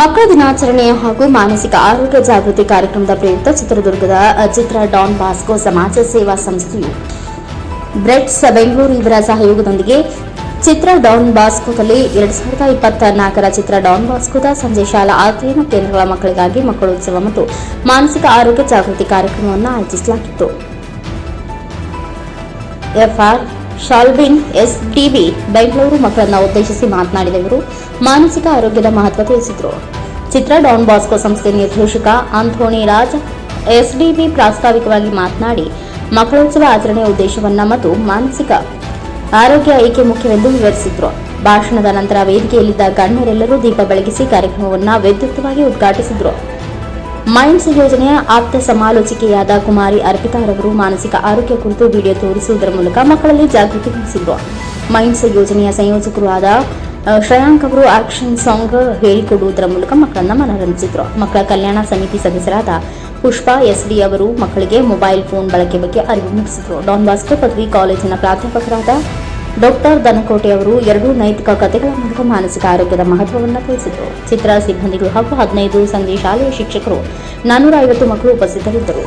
ಮಕ್ಕಳ ದಿನಾಚರಣೆ ಹಾಗೂ ಮಾನಸಿಕ ಆರೋಗ್ಯ ಜಾಗೃತಿ ಕಾರ್ಯಕ್ರಮದ ಪ್ರಯುಕ್ತ ಚಿತ್ರದುರ್ಗದ ಚಿತ್ರ ಡಾನ್ ಬಾಸ್ಕೋ ಸಮಾಜ ಸೇವಾ ಸಂಸ್ಥೆಯು. ಬ್ರೆಡ್ಸ್ ಬೆಂಗಳೂರು ಇವರ ಸಹಯೋಗದೊಂದಿಗೆ ಚಿತ್ರ ಡಾನ್ ಬಾಸ್ಕೋದಲ್ಲಿ ಎರಡು ಸಾವಿರದ ಇಪ್ಪತ್ತ ನಾಲ್ಕರ ಚಿತ್ರ ಡಾನ್ ಬಾಸ್ಕೋದ ಸಂಜೆ ಶಾಲಾ ಅಧ್ಯಯನ ಕೇಂದ್ರಗಳ ಮಕ್ಕಳಿಗಾಗಿ ಮಕ್ಕಳೋತ್ಸವ ಮತ್ತು ಮಾನಸಿಕ ಆರೋಗ್ಯ ಜಾಗೃತಿ ಕಾರ್ಯಕ್ರಮವನ್ನು ಆಯೋಜಿಸಲಾಗಿತ್ತು. ಎಫ್ಆರ್ ಎಸ್ ಟಿಬಿ ಬೆಂಗಳೂರು ಮಕ್ಕಳನ್ನ ಉದ್ದೇಶಿಸಿ ಮಾತನಾಡಿದ ಇವರು ಮಾನಸಿಕ ಆರೋಗ್ಯದ ಮಹತ್ವ ತಿಳಿಸಿದರು. ಚಿತ್ರ ಡಾನ್ ಬಾಸ್ಕೋ ಸಂಸ್ಥೆ ನಿರ್ದೇಶಕ ಅಂಥೋಣಿ ರಾಜ್ ಎಸ್ಡಿಬಿ ಪ್ರಾಸ್ತಾವಿಕವಾಗಿ ಮಾತನಾಡಿ, ಮಕ್ಕಳೋತ್ಸವ ಆಚರಣೆಯ ಉದ್ದೇಶವನ್ನ ಮತ್ತು ಮಾನಸಿಕ ಆರೋಗ್ಯ ಏಕೆ ಮುಖ್ಯವೆಂದು ವಿವರಿಸಿದ್ರು. ಭಾಷಣದ ನಂತರ ವೇದಿಕೆಯಲ್ಲಿದ್ದ ಗಣ್ಯರೆಲ್ಲರೂ ದೀಪ ಬೆಳಗಿಸಿ ಕಾರ್ಯಕ್ರಮವನ್ನು ವಿದ್ಯುಕ್ತವಾಗಿ ಉದ್ಘಾಟಿಸಿದ್ರು. ಮೈಂಡ್ಸ್ ಯೋಜನೆಯ ಆಪ್ತ ಸಮಾಲೋಚಿಕೆಯಾದ ಕುಮಾರಿ ಅರ್ಪಿತಾರವರು ಮಾನಸಿಕ ಆರೋಗ್ಯ ಕುರಿತು ವಿಡಿಯೋ ತೋರಿಸುವುದರ ಮೂಲಕ ಮಕ್ಕಳಲ್ಲಿ ಜಾಗೃತಿ ಮೂಡಿಸಿದ್ರು. ಮೈಂಡ್ಸ್ ಯೋಜನೆಯ ಸಂಯೋಜಕರು ಆದ ಶ್ರೇಯಾಂಕ್ ಅವರು ಆಕ್ಷನ್ ಸಾಂಗ್ ಹೇಳಿಕೊಡುವುದರ ಮೂಲಕ ಮಕ್ಕಳನ್ನ ಮನರಂಜಿಸಿದ್ರು. ಮಕ್ಕಳ ಕಲ್ಯಾಣ ಸಮಿತಿ ಸದಸ್ಯರಾದ ಪುಷ್ಪಾ ಎಸ್ಡಿ ಅವರು ಮಕ್ಕಳಿಗೆ ಮೊಬೈಲ್ ಫೋನ್ ಬಳಕೆ ಬಗ್ಗೆ ಅರಿವು ಮೂಡಿಸಿದರು. ಡಾನ್ ಬಾಸ್ಕೋ ಪದವಿ ಕಾಲೇಜಿನ ಪ್ರಾಧ್ಯಾಪಕರಾದ ಡಾಕ್ಟರ್ ದನಕೋಟೆ ಅವರು ಎರಡು ನೈತಿಕ ಕಥೆಗಳ ಮೂಲಕ ಮಾನಸಿಕ ಆರೋಗ್ಯದ ಮಹತ್ವವನ್ನು ತಿಳಿಸಿದರು. ಚಿತ್ರ ಸಿಬ್ಬಂದಿಗಳು ಹಾಗೂ ಹದಿನೈದು ಸಂಧಿ ಶಾಲೆಯ ಶಿಕ್ಷಕರು ನಾನ್ನೂರ ಐವತ್ತು ಮಕ್ಕಳು ಉಪಸ್ಥಿತರಿದ್ದರು.